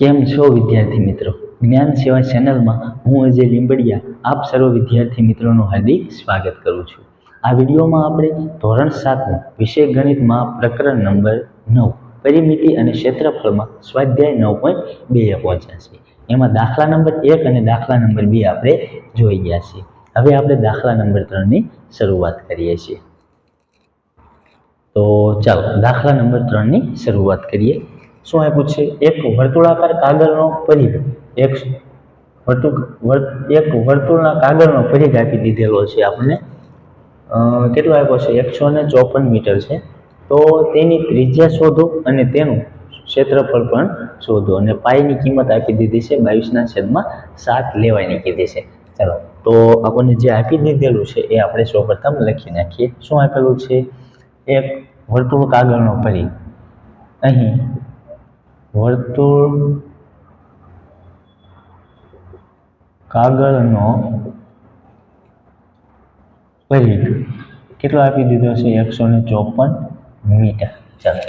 કેમ છો વિદ્યાર્થી મિત્રો? જ્ઞાન સેવા ચેનલમાં હું અજય લીંબડિયા, આપ સર્વ વિદ્યાર્થી મિત્રોનું હાર્દિક સ્વાગત કરું છું. આ વિડીયોમાં આપણે ધોરણ સાતનું વિષય ગણિતમાં પ્રકરણ નંબર નવ, પરિમિતિ અને ક્ષેત્રફળમાં સ્વાધ્યાય નવ પોઈન્ટ બે પહોંચ્યા છે એમાં દાખલા નંબર એક અને દાખલા નંબર બે આપણે જોઈ ગયા છીએ. હવે આપણે દાખલા નંબર ત્રણની શરૂઆત કરીએ છીએ. તો ચાલો, દાખલા નંબર ત્રણની શરૂઆત કરીએ. શું આપ્યું છે? એક વર્તુળાકાર કાગળનો પરિઘ. એક વર્તુ એક વર્તુળના કાગળનો પરિઘ આપી દીધેલો છે આપણને. કેટલો આપ્યો છે? એકસો ને ચોપન મીટર છે. તો તેની ત્રિજ્યા શોધો અને તેનું ક્ષેત્રફળ પણ શોધો. અને પાઈની કિંમત આપી દીધી છે બાવીસના છેદમાં સાત લેવાની કીધી છે. ચાલો, તો આપણને જે આપી દીધેલું છે એ આપણે સૌપ્રથમ લખી નાખીએ. શું આપેલું છે? એક વર્તુળ કાગળનો પરિઘ. અહીં વર્તુળ કાગળનો પરિઘ કેટલો આપી દીધો છે? એકસો ને ચોપન મીટર. ચાલો.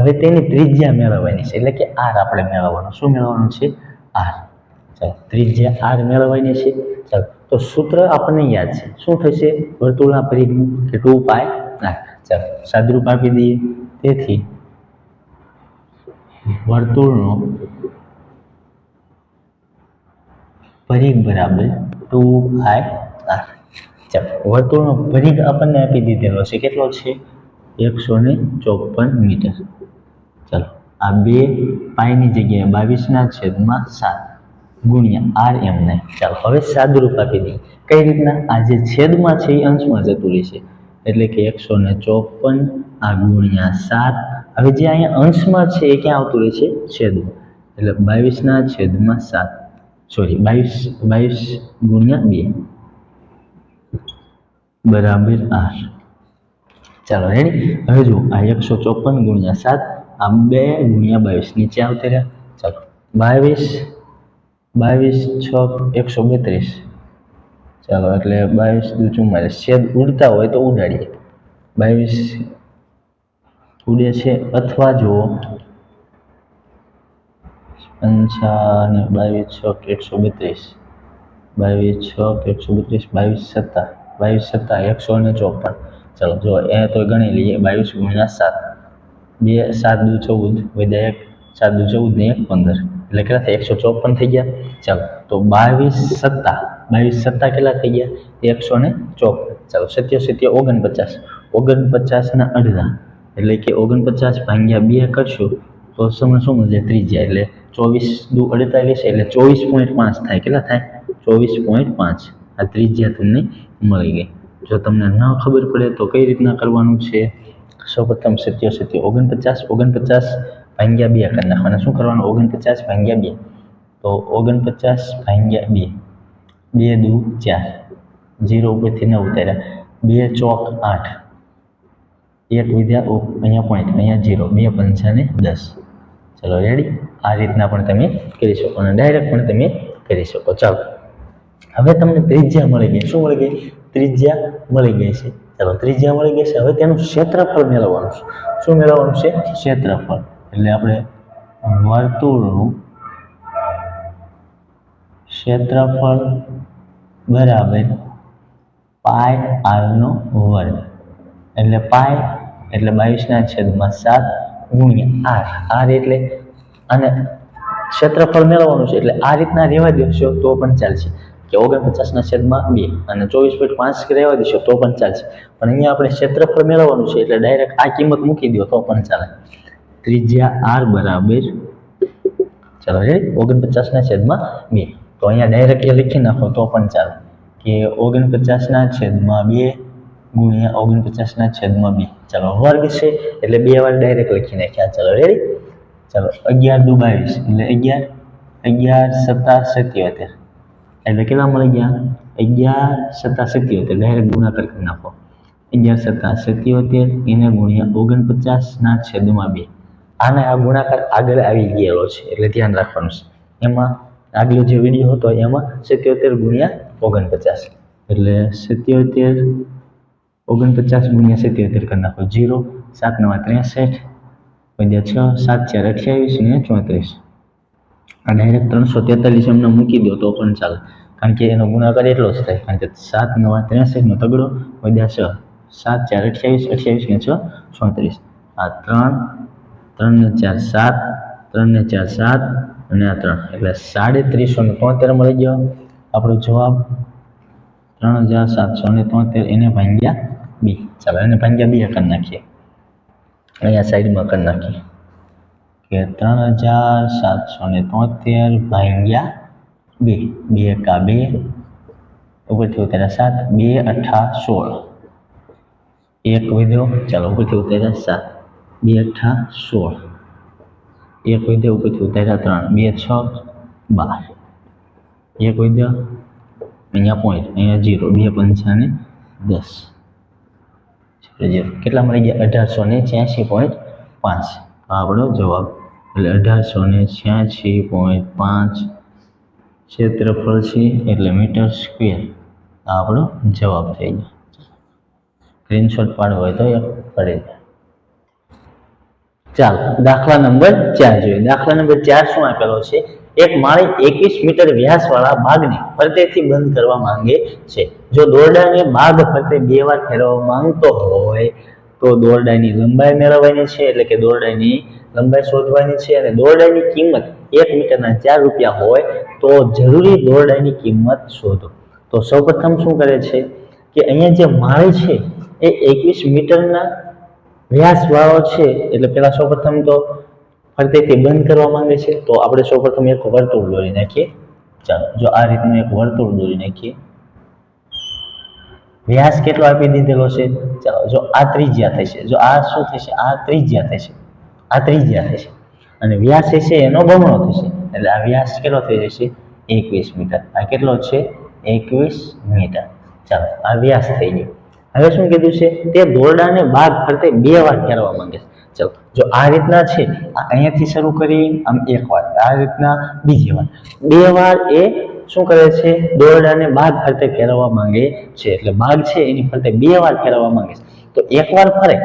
હવે તેની ત્રિજ્યા મેળવવાની છે. એટલે કે આર આપણે મેળવવાનું. શું મેળવવાનું છે? આર. ચાલો. ત્રિજ્યા આર મેળવવાની છે. ચાલો. તો સૂત્ર આપણને યાદ છે. શું થશે? વર્તુળના પરિઘનું કે ટુ પાય આર ચાલો. સાદરૂપ આપી દઈએ. તેથી વર્તુળનો પરિઘ બરાબર ટુ આઈ આર. ચાલો, વર્તુળનો પરિઘ આપણને આપી દીધેલો છે. કેટલો છે? એકસો ને ચોપન મીટર. ચાલો, આ બે પાઈની જગ્યાએ બાવીસના છેદમાં સાત ગુણ્યા આર એમને ચાલો, હવે સાદુરૂપ આપી દઈએ. કઈ રીતના? આ જે છેદમાં છે એ અંશમાં જતું રહેશે. એટલે કે એકસો ને ચોપન આ ગુણ્યા સાત હવે જે અહીંયા અંશમાં છે એ ક્યાં આવતું રહેશે છેદમાં. એટલે બાવીસના છેદમાં સાત. સોરી બાવીસ બાવીસ ગુણ્યા બે. બરાબર આર. ચાલો રેડી હવે જુઓ, આ એકસો ચોપન ગુણ્યા સાત આ બે ગુણ્યા બાવીસ. નીચે આવતા રહ્યા. ચાલો, બાવીસ બાવીસ, છ, એકસો બત્રીસ. ચાલો, એટલે બાવીસ દુ ચુમ્માલીસ છેદ ઉડતા હોય તો ઉડાડીએ. બાવીસ ઉડે છે અથવા જુઓ. પંચાને બાવીસ, છ, એકસો બત્રીસ. બાવીસ, છ, એકસો બત્રીસ, બાવીસ, સત્તા. બાવીસ, સત્તા, એકસો ને ચોપન. ચાલો જો એ તો ગણી લઈએ. બાવીસ ગુણ્યા સાત. બે, સાત દુ ચૌદ, વધ્યા એક, સાત દુ ચૌદ ને એક પંદર. એટલે કેટલા થાય? એકસો ચોપન થઈ ગયા. ચાલો, તો બાવીસ સત્તા. બાવીસ સત્તા કેટલા થઈ ગયા? એકસો ને ચોપન. ચાલો સત્ય સત્ય ઓગણપચાસ. ઓગણપચાસના અડધા એટલે કે ઓગણપચાસ ભાગ્યા બે કરશું, તો સમય શું મળશે? ત્રીજા એટલે ચોવીસ દુ અડતાલીસ, એટલે ચોવીસ પોઈન્ટ પાંચ થાય. કેટલા થાય? ચોવીસ પોઈન્ટ પાંચ. આ ત્રિજ્યા તમને મળી ગઈ. જો તમને ન ખબર પડે તો કઈ રીતના કરવાનું છે? સૌપ્રથમ સત્ય સત્ય. ઓગણપચાસ ઓગણપચાસ ભાગ્યા બે કરી નાખવાના. શું કરવાનું? ઓગણપચાસ ભાગ્યા બે. તો ઓગણપચાસ ભાગ્યા બે. બે દુ ચાર. જીરો ઉપરથી નવ ઉતાર્યા. બે ચોક આઠ. એક વિદ્યા અહીંયા પોઈન્ટ અહીંયા જીરો બે પંચાને દસ. ચલો રેડી આ રીતના પણ તમે કરી શકો અને ડાયરેક્ટ પણ તમે કરી શકો. ચાલો. હવે તમને ત્રિજ્યા મળી ગઈ. શું મળી ગઈ? ત્રિજ્યા મળી ગઈ છે. ચાલો, ત્રિજ્યા મળી ગઈ છે. હવે તેનું ક્ષેત્રફળ મેળવવાનું છે. શું મેળવવાનું છે? ક્ષેત્રફળ. એટલે આપણે વર્તુળનું ક્ષેત્રફળ બરાબર પાય આરનો વર્ગ. એટલે પાય એટલે બાવીસના છેદમાં સાત ગુણ્યા આર આર એટલે અને ક્ષેત્રફળ મેળવવાનું છે એટલે આ રીતના રહેવા દેશો તો પણ ચાલશે. કે ઓગણપચાસના છેદમાં બે અને ચોવીસ પોઈન્ટ પાંચ રહેવા દેશો તો પણ ચાલશે. પણ અહીંયા આપણે ક્ષેત્રફળ મેળવવાનું છે એટલે ડાયરેક્ટ આ કિંમત મૂકી દો તો પણ ચાલે. ત્રિજ્યા આર બરાબર. ચાલો રે ઓગણપચાસના છેદમાં બે. તો અહીંયા ડાયરેક્ટ એ લખી નાખો તો પણ ચાલે. કે ઓગણપચાસના છેદમાં બે ગુણ્યા ઓગણપચાસના છેદમાં બે. ચાલો, વર્ગ છે, એટલે બે વાર ડાયરેક્ટ લખી નાખ્યા. ચાલો રેડી ચાલો, અગિયાર દુ બાવીસ એટલે અગિયાર અગિયાર સત્તા સત્યોતેર. એટલે કેટલા મળી ગયા? અગિયાર સત્તા સત્યોતેર. ડાયરેક્ટ ગુણાકાર કરી નાખો. અગિયાર સત્તા સત્યોતેર, એને ગુણ્યા ઓગણપચાસના છેદમાં બે. આને આ ગુણાકાર આગળ આવી ગયેલો છે, એટલે ધ્યાન રાખવાનું છે. એમાં આગલો જે વીડિયો હતો, એમાં સત્યોતેર ગુણ્યા ઓગણપચાસ. એટલે સત્યોતેર ઓગણપચાસ ગુણ્યા સિત્યોતેર કરી નાખો જીરો, સાત નવા ત્રેસઠ, પંજા છ, સાત ચાર અઠ્યાવીસ ને ચોત્રીસ. આ ડાયરેક્ટ ત્રણસો તેતાલીસ એમને મૂકી દો તો પણ ચાલે. કારણ કે એનો ગુણાકાર એટલો જ થાય. કારણ કે સાત નવા ત્રેસઠનો તગડો વધ્યા છ, સાત ચાર અઠ્યાવીસ અઠ્યાવીસ ને છ, ચોત્રીસ. આ ત્રણ ત્રણ ને ચાર સાત ત્રણ ને ચાર સાત અને આ ત્રણ. એટલે સાડત્રીસો ને તોતેર મળી ગયો. આપણો જવાબ ત્રણ હજાર સાતસો ને તોતેર એને ભાંગ્યા બી. ચાલો, એને ભાંગ્યા બી કરી નાખીએ. અહીંયા સાઈડમાં કરી નાખીએ. કે ત્રણ હજાર સાતસો ને તોતેર ભાંગ્યા બે. બે એકા બે. ઉપરથી ઉતાર્યા સાત. બે અઠા સોળ. એક વધ્યો. ચાલો ઉપરથી ઉતાર્યા સાત. બે અઠા સોળ. એક વધ્યો ઉપરથી ઉતાર્યા ત્રણ. બે છ, બાર. એક વધ્યો. અહીંયા પોઈન્ટ અહીંયા જીરો બે પંચાને દસ. જીરો કેટલા મળી ગયા? અઢારસો ને છ્યાસી પોઈન્ટ પાંચ. આ આપણો જવાબ, એટલે અઢારસો ને છ્યાસી પોઈન્ટ પાંચ ક્ષેત્રફળ છે, એટલે મીટર સ્ક્વેર આ આપણો જવાબ થઈ ગયો. સ્ક્રીનશોટ પાડવો હોય તો એ પડી જાય. ચાલો, દાખલા નંબર ચાર જોઈએ. દાખલા નંબર ચાર શું આપેલો છે? એક માળી એકવીસ મીટર વ્યાસવાળા બાગને ફરતેથી બંધ કરવા માંગે છે. જો દોરડાને બાગ ફરતે બે વાર ફેરવવા માંગતો હોય, તો દોરડાની લંબાઈ મેળવવાની છે, એટલે કે દોરડાની લંબાઈ શોધવાની છે. અને દોરડાની કિંમત એક મીટરના ચાર રૂપિયા હોય, તો જરૂરી દોરડાની કિંમત શોધો. તો સૌપ્રથમ શું કરે છે કે અહીંયા જે માળી છે, એ એકવીસ મીટરના વ્યાસ વાળો છે. એટલે પેલા સૌપ્રથમ તો ફરતેથી બંધ કરવા માંગે છે, તો આપણે સૌપ્રથમ એક વર્તુળ દોરી નાખીએ. ચાલો, જો આ રીતનું એક વર્તુળ દોરી નાખીએ. વ્યાસ કેટલો આપી દીધેલો છે? ચાલો, જો આ ત્રિજ્યા થશે, જો આ શું થશે? આ ત્રિજ્યા થશે, આ ત્રિજ્યા થશે. અને વ્યાસ છે એનો બમણો થશે, એટલે આ વ્યાસ કેટલો થઈ જશે? એકવીસ મીટર. આ કેટલો છે? એકવીસ મીટર. ચાલો, આ વ્યાસ થઈ ગયો. હવે શું કીધું છે? તે દોરડાને બાગ ફરતે બે વાર ફેરવા માંગે છે. જો આ રીતના છે, આ અહીંયાથી શરૂ કરી, આમ એક વાર, આ રીતના બીજી વાર. બે વાર એ શું કરે છે? દોરડાને બાગ ફરતે ફેરવવા માંગે છે. એટલે બાગ છે, એની ફરતે બે વાર ફેરવવા માંગે છે. તો એક વાર ફરે.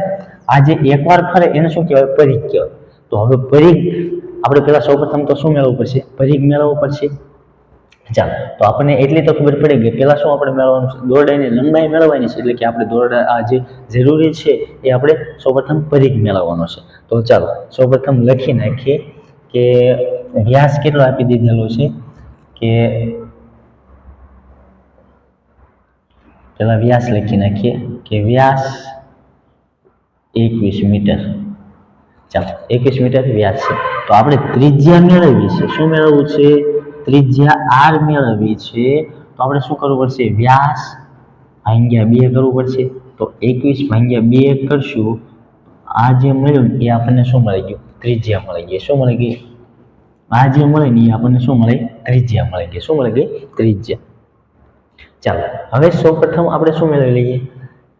આ જે એક વાર ફરે, એને શું કહેવાય? પરીખ કહેવાય. તો હવે પરિઘ, આપણે પેલા સૌપ્રથમ તો શું મેળવવું પડશે? પરીખ મેળવવું પડશે. ચાલો. તો આપણને એટલી તો ખબર પડી ગઈ પહેલાં શું આપણે મેળવવાનું છે? દોરડાની લંબાઈ મેળવવાની છે, એટલે કે આપણે દોરડા, આ જે જરૂરી છે એ આપણે સૌપ્રથમ પરિઘ મેળવવાનો છે. તો ચાલો, સૌપ્રથમ લખી નાખીએ કે વ્યાસ કેટલો આપી દીધેલો છે? કે પેલા વ્યાસ લખી નાખીએ કે વ્યાસ એકવીસ મીટર. ચાલો, એકવીસ મીટર વ્યાસ છે. તો આપણે ત્રિજ્યા મેળવવી છે શું મેળવવું છે? ત્રિજ્યા આર મેળવવી છે, તો આપણે શું કરવું પડશે? વ્યાસ ભાંગ્યા બે કરવું પડશે. તો એકવીસ ભાંગ્યા બે કરશું. આ જે મળ્યું એ આપણને શું મળી ગયું? ત્રિજ્યા મળી ગઈ. શું મળી ગઈ? આ જે મળે ને એ આપણને શું મળે? ત્રિજ્યા મળી ગઈ. શું મળી ગઈ? ત્રિજ્યા. ચાલો, હવે સૌપ્રથમ આપણે શું મેળવી લઈએ?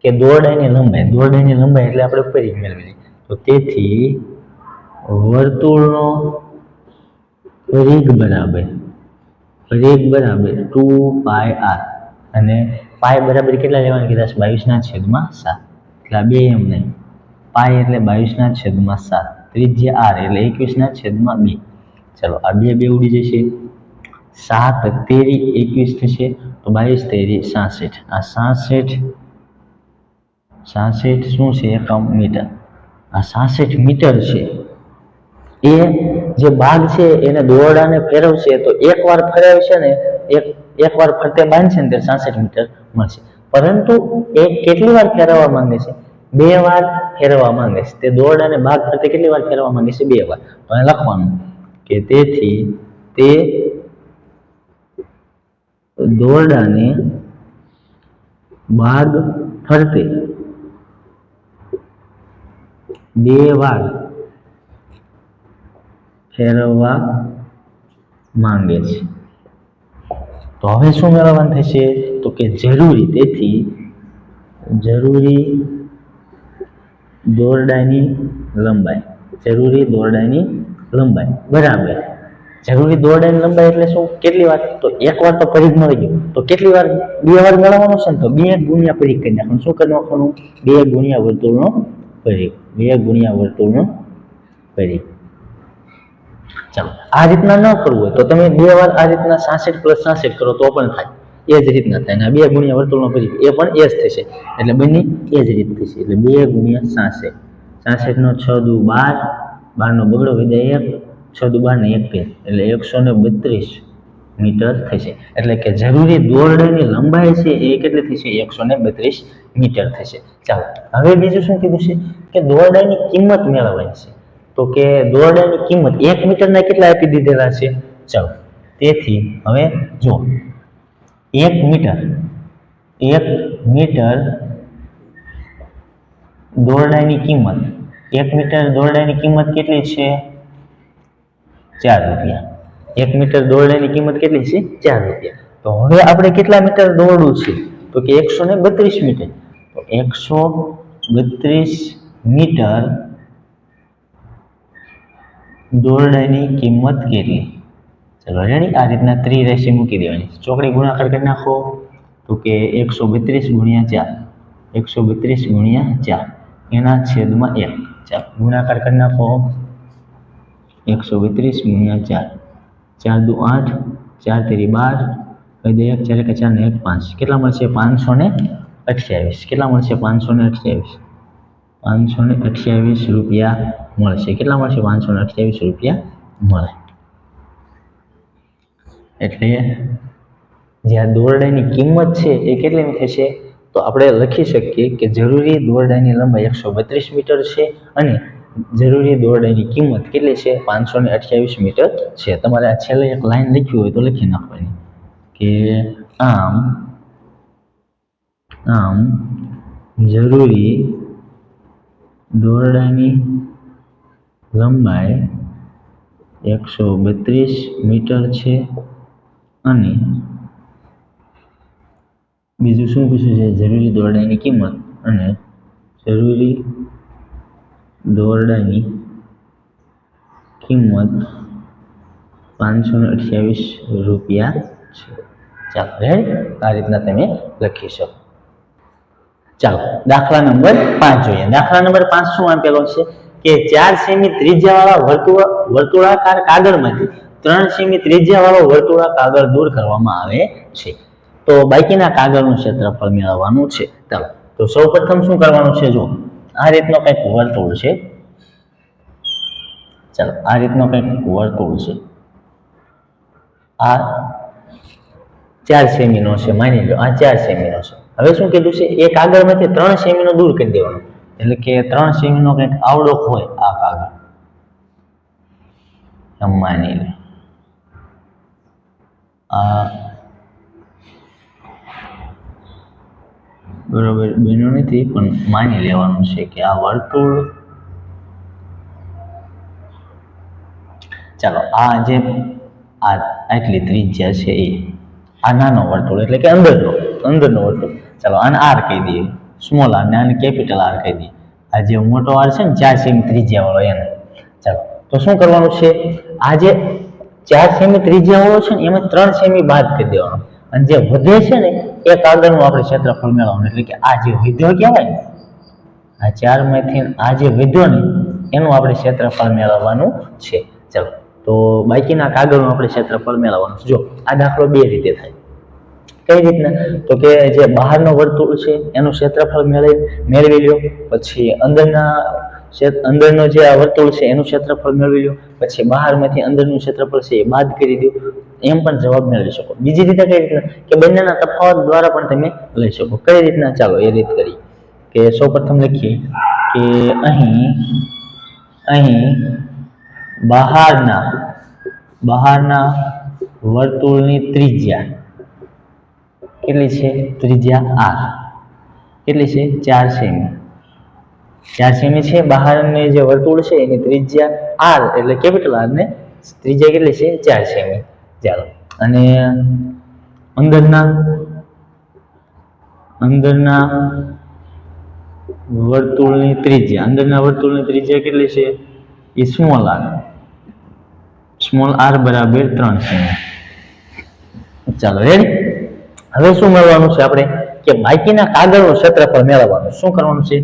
કે દોરડાની લંબાઈ. દોરડાની લંબાઈ એટલે આપણે પરિઘ મેળવી લઈએ. તો તેથી વર્તુળનો પરિઘ બરાબર પરિઘ બરાબર ટુ પાય આર. અને પાય બરાબર કેટલા લેવાના કીધા છે? બાવીસના છેદમાં સાત. એટલે આ બે એમ નહીં. પાય એટલે બાવીસના છેદમાં સાત. ત્રિજ્યા આર એટલે એકવીસના છેદમાં બે. ચલો, આ બે બે ઉડી જશે. સાત તેરી એકવીસ થશે, તો બાવીસ તેરી સાસઠ. આ સાસઠ સાસઠ શું છે? એકમ મીટર. આ સાસઠ મીટર છે. એ જે બાગ છે, એને દોરડાને ફેરવશે, તો એકવાર ફેરવશે ને એક, એકવાર ફરતે બાંધશે ને ત્યારે સાસઠ મીટર મળશે. પરંતુ એ કેટલી વાર ફેરવવા માંગે છે? બે વાર ફેરવવા માંગે છે. તે દોરડાને બાગ ફરતે કેટલી વાર ફેરવવા માંગે છે? બે વાર. તો લખવાનું કે તેથી તે દોરડાને બાગ ફરતે. બે વાર. ફેરવવા માંગે છે. તો હવે શું મેળવવાનું થશે? તો કે જરૂરી તેથી જરૂરી દોરડાની લંબાઈ. જરૂરી દોરડાની લંબાઈ. બરાબર. જરૂરી દોરડાની લંબાઈ એટલે શું? કેટલી વાર? તો એક વાર તો પરિઘ મળી ગયું. તો કેટલી વાર? બે વાર મેળવવાનું છે ને તો બે ગુણ્યા પરિઘ કરી નાખવાનું. શું કરી નાખવાનું? બે ગુણ્યા વર્તુળનો પરિઘ બે ગુણ્યા વર્તુળનો પરિઘ ચાલો, આ રીતના ન કરવું હોય તો તમે બે વાર આ રીતના સાસઠ પ્લસ સાસઠ કરો તો પણ થાય. એ જ રીતના થાય. અને બે ગુણ્યા વર્તુળનો પછી એ પણ એ જ થશે. એટલે બંને એ જ રીત થશે. એટલે બે ગુણ્યા સાસઠ. સાસઠનો છ દુ બાર, બારનો બગડો વિદાય એક, છ દુ બાર ને એક બે. એટલે એકસો ને બત્રીસ મીટર થશે. એટલે કે જરૂરી દોરડાની લંબાઈ છે એ કેટલી થશે? એકસો ને બત્રીસ મીટર થશે. ચાલો, હવે બીજું શું કીધું છે? કે દોરડાની કિંમત મેળવવાની છે. તો કે દોરડાની કિંમત એક મીટરના કેટલા આપી દીધેલા છે? ચાલો, તેથી હવે જો એક મીટર એક મીટર દોરડાની કિંમત, એક મીટર દોરડાની કિંમત કેટલી છે? ચાર રૂપિયા. એક મીટર દોરડાની કિંમત કેટલી છે? ચાર રૂપિયા. તો હવે આપણે કેટલા મીટર દોરડું છે? તો કે એકસો ને બત્રીસ મીટર. તો એકસો બત્રીસ મીટર દોરડાની કિંમત કેટલી? ચલો, રેડી? આ રીતના ત્રી રાશિ મૂકી દેવાની. ચોકડી ગુણાકાર કરી નાખો તો કે એકસો બત્રીસ ગુણ્યા ચાર. એકસો બત્રીસ ગુણ્યા ચાર. એના છેદમાં એક. ચાર ગુણાકાર કરી નાખો. એકસો બત્રીસ ગુણ્યા ચાર. ચાર દુ આઠ, ચાર તેરી બાર. કહી દે એક, ચાર એક, ચાર ને એક, પાંચ. કેટલા મળશે? પાંચસો ને અઠ્યાવીસ. કેટલા મળશે? પાંચસો ને અઠ્યાવીસ. પાંચસો ને અઠ્યાવીસ રૂપિયા મળશે. કેટલા મળશે? પાંચસો ને અઠ્યાવીસ રૂપિયા મળે. એટલે જે આ દોરડાની કિંમત છે એ કેટલી થશે? તો આપણે લખી શકીએ કે જરૂરી દોરડાની લંબાઈ એકસો બત્રીસ મીટર છે અને જરૂરી દોરડાની કિંમત કેટલી છે? પાંચસો ને અઠ્યાવીસ મીટર છે. તમારે આ છેલ્લે એક લાઈન લખ્યું હોય તો લખી નાખવાની. કે આમ આમ, જરૂરી દોરડાની લંબાઈ એકસો બત્રીસ મીટર છે અને બીજું શું પૂછ્યું છે? જરૂરી દોરડાની કિંમત અને જરૂરી દોરડાની કિંમત પાંચસો ને અઠ્યાવીસ રૂપિયા છે. ચાલો આ રીતના તમે લખી શકો. ચાલો, દાખલા નંબર પાંચ જોઈએ. દાખલા નંબર પાંચ શું આપેલો છે? કે ચાર સેમી ત્રિજ્યાવાળા વર્તુળ, વર્તુળાકાર કાગળમાંથી ત્રણ સેમી ત્રિજ્યાવાળો વર્તુળા કાગળ દૂર કરવામાં આવે છે. તો બાકીના કાગળનું ક્ષેત્રફળ મેળવવાનું છે. ચાલો, તો સૌ શું કરવાનું છે? જો, આ રીતનો કંઈક વર્તુળ છે. ચાલો, આ રીતનો કંઈક વર્તુળ છે. આ ચાર સેમીનો છે, માની લો, આ ચાર સેમીનો છે. હવે શું કીધું છે? એક કાગળમાંથી ત્રણ સેમીનો દૂર કરી દેવાનો. એટલે કે ત્રણ સેમીનો કંઈક આવડો હોય આ કાગળ. એમ માની લે. આ બરોબર બેનો નથી, પણ માની લેવાનું છે કે આ વર્તુળ ચાલો, આ જે આ આટલી ત્રિજ્યા છે એ, આ નાનો વર્તુળ એટલે કે અંદરનો અંદરનો વર્તુળ. ચાલો, આને આર કહી દઈએ. સ્મોલ આર ને કેપિટલ આર કહી દઈએ. આ જે મોટો આર છે ને, ચાર સેમી ત્રિજ્યા વાળો એને. ચાલો, તો શું કરવાનું છે? આ જે ચાર સેમી ત્રિજ્યા વાળો છે ને, એમાં ત્રણ સેમી બાદ કરી દેવાનો. અને જે વધે છે ને, એ કાગળનું આપણે ક્ષેત્રફળ મેળવવાનું. એટલે કે આ જે વિધ્યો કહેવાય આ ચારમાંથી આ જે વિધ્યો ને, એનું આપણે ક્ષેત્રફળ મેળવવાનું છે. ચાલો, તો બાકીના કાગળનું આપણે ક્ષેત્રફળ મેળવવાનું છે. જો, આ દાખલો બે રીતે થાય. કઈ રીતના? તો કે જે બહારનો વર્તુળ છે, એનું ક્ષેત્રફળ મેળવી મેળવી લ્યો. પછી અંદરના અંદરનો જે આ વર્તુળ છે, એનું ક્ષેત્રફળ મેળવી લ્યો. પછી બહારમાંથી અંદરનું ક્ષેત્રફળ છે, એ બાદ કરી દો એમ પણ જવાબ મેળવી શકો. બીજી રીતે કઈ રીતના? કે બંનેના તફાવત દ્વારા પણ તમે લઈ શકો. કઈ રીતના? ચાલો, એ રીત કરી. કે સૌપ્રથમ લખીએ કે અહીં અહીં બહારના બહારના વર્તુળની ત્રિજ્યા. કેટલી છે? ત્રિજ્યા આર. કેટલી છે? ચાર સેમી. ચાર સેમી છે, બહારની જે વર્તુળ છે, એની ત્રિજ્યા આર, એટલે કેપિટલ આર ને ત્રિજ્યા કેટલી છે? ચાર સેમી. ચાલો. અને અંદરના અંદરના વર્તુળની ત્રિજ્યા, અંદરના વર્તુળની ત્રિજ્યા કેટલી છે? એ સ્મોલ આર સ્મોલ આર બરાબર ત્રણ સેમી. ચાલો રેડી હવે શું મેળવવાનું છે આપણે? કે બાકીના કાગળનું ક્ષેત્રફળ મેળવવાનું. શું કરવાનું છે?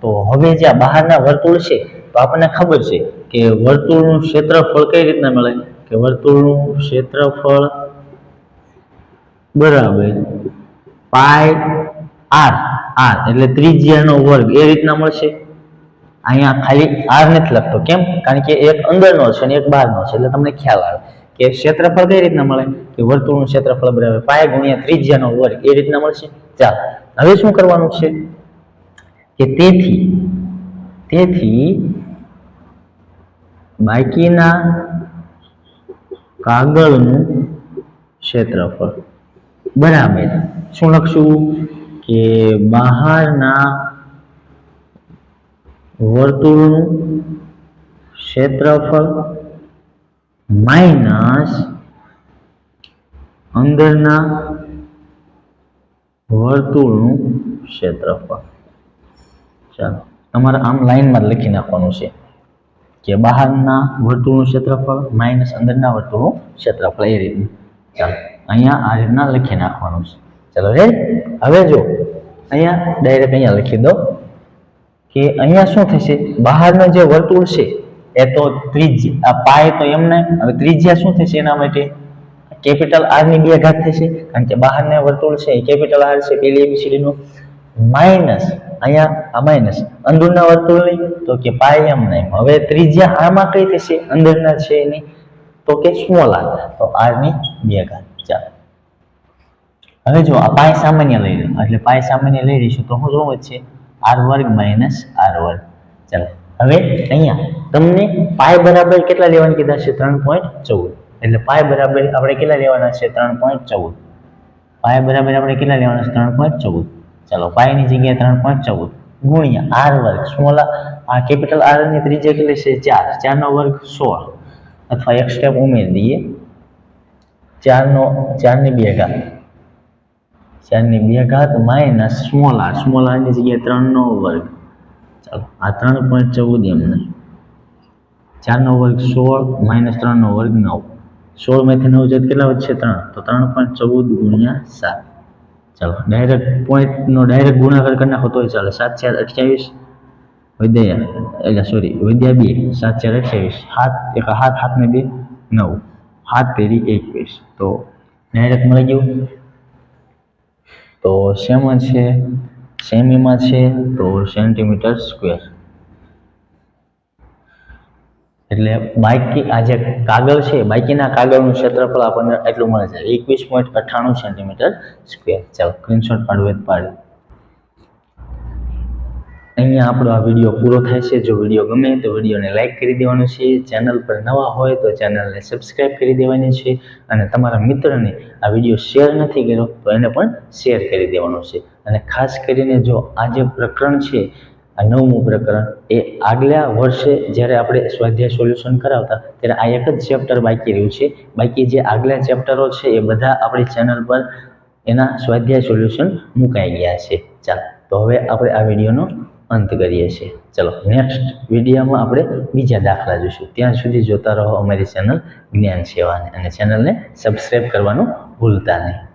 તો હવે જે બહારના વર્તુળ છે, તો આપણને ખબર છે કે વર્તુળનું ક્ષેત્રફળ કઈ રીતના મળે? કે વર્તુળનું ક્ષેત્રફળ બરાબર પાય આર આર, એટલે ત્રિજ્યાનો વર્ગ એ રીતના મળશે. અહીંયા ખાલી આર નથી લખતો. કેમ? કારણ કે એક અંદરનો છે અને એક બહારનો છે, એટલે તમને ખ્યાલ આવે. કે ક્ષેત્રફળ કઈ રીતના મળે? કે વર્તુળનું ક્ષેત્રફળ બરાબર પાય ગુણ્યા ત્રિજ્યાનો વર્ગ એ રીતના મળશે? ચાલો, હવે શું કરવાનું છે? કે તેથી તેથી બાકીના કાગળનું ક્ષેત્રફળ બરાબર. શું લખશું? કે બહારના વર્તુળનું ક્ષેત્રફળ માઇનસ અંદરના વર્તુળનું ક્ષેત્રફળ. ચાલો, તમારે આમ લાઈનમાં જ લખી નાખવાનું છે કે બહારના વર્તુળનું ક્ષેત્રફળ માઇનસ અંદરના વર્તુળનું ક્ષેત્રફળ એ રીતનું. ચાલો, અહીંયા આ રીતના લખી નાખવાનું છે. ચાલો રે હવે જો અહીંયા ડાયરેક્ટ અહીંયા લખી દો કે અહીંયા શું થશે? બહારનું જે વર્તુળ છે એ તો ત્રિજ્યા પાય તો એમને, હવે ત્રિજ્યા શું થશે એના માટે? કેપિટલ આરની બે ઘાત થશે, કારણ કે બહારના વર્તુળ છે કેપિટલ આર છે, પેલી એબીસીડી નું. માઇનસ અહીંયા આ માઇનસ અંદરના વર્તુળની તો કે પાય એમ નહીં. હવે ત્રિજ્યા આમાં કઈ થશે? અંદરના છે એની, તો કે સ્મોલ આર તો આરની બે ઘાત. ચાલો. હવે જો આ પાય સામાન્ય લઈ લો. એટલે પાય સામાન્ય લઈ લઈશું તો હું શું વધશે આર વર્ગ માઇનસ આર વર્ગ. ચાલો. હવે અહીંયા તમને પાય બરાબર કેટલા લેવાના કીધા છે? ત્રણ પોઈન્ટ ચૌદ. એટલે પાય બરાબર આપણે કેટલા લેવાના છે? ત્રણ પોઈન્ટ ચૌદ. પાય બરાબર આપણે કેટલા લેવાના છે? ત્રણ પોઈન્ટ ચૌદ. ચાલો પાયની જગ્યાએ ત્રણ પોઈન્ટ ચૌદ. ગુણ્યા આર વર્ગ. સ્મોલ આ કેપિટલ આરની ત્રિજ્યા કેટલી છે? ચાર. ચારનો વર્ગ સોળ. અથવા એક સ્ટેપ ઉમેરી દઈએ. ચારનો, ચારની બે ઘાત. ચારની બે ઘાત માઇનસ સ્મોલ આર સ્મોલ આરની જગ્યાએ ત્રણનો વર્ગ. ચાલો, આ ત્રણ પોઈન્ટ ચૌદ એમને ચારનો વર્ગ સોળ, માઇનસ ત્રણનો વર્ગ નવ. સોળમાંથી નવ જત કેટલા વધશે? ત્રણ. તો ત્રણ પોઈન્ટ ચૌદ ગુણ્યા સાત. ચાલો ડાયરેક્ટ પોઈન્ટનો ડાયરેક્ટ ગુણાકાર કરી નાખો તોય ચાલે. સાત, ચાર, અઠ્યાવીસ. વિદ્યા એટલે સોરી વિદ્યા બે. સાત, ચાર, અઠ્યાવીસ. હાથ એક હાથ હાથને બે, નવ. હાથ પેરી એકવીસ. તો ડાયરેક્ટ મળી ગયું. તો શેમાં છે? સેમીમાં છે. તો સેન્ટીમીટર સ્ક્વેર એટલે બાકી આ જે કાગળ છે બાકીના કાગળનું ક્ષેત્રફળ આપણને એટલું મળે છે. એકવીસ પોઈન્ટ અઠ્ઠાણું સેન્ટીમીટર સ્ક્વેર. ચાલો સ્ક્રીનશોટ પાડવે પાડી. અહીંયા આપણો આ વીડિયો પૂરો થાય છે. જો વીડિયો ગમે તો વિડીયોને લાઇક કરી દેવાનો છે. ચેનલ પર નવા હોય તો ચેનલને સબસ્ક્રાઇબ કરી દેવાની છે અને તમારા મિત્રને આ વીડિયો શેર નથી કર્યો તો એને પણ શેર કરી દેવાનો છે. અને ખાસ કરીને જો આ જે પ્રકરણ છે આ નવમું પ્રકરણ એ આગલા વર્ષે જ્યારે આપણે સ્વાધ્યાય સોલ્યુશન કરાવતા ત્યારે આ એક જ ચેપ્ટર બાકી રહ્યું છે. બાકી જે આગલા ચેપ્ટરો છે એ બધા આપણી ચેનલ પર એના સ્વાધ્યાય સોલ્યુશન મુકાઈ ગયા છે. ચાલો, તો હવે આપણે આ વિડીયોનો અંત કરીએ છીએ. ચલો નેક્સ્ટ વિડીયોમાં આપણે બીજા દાખલા જોઈશું. ત્યાં સુધી જોતા રહો અમારી ચેનલ જ્ઞાન સેવાને અને ચેનલને સબસ્ક્રાઈબ કરવાનું ભૂલતા નહીં.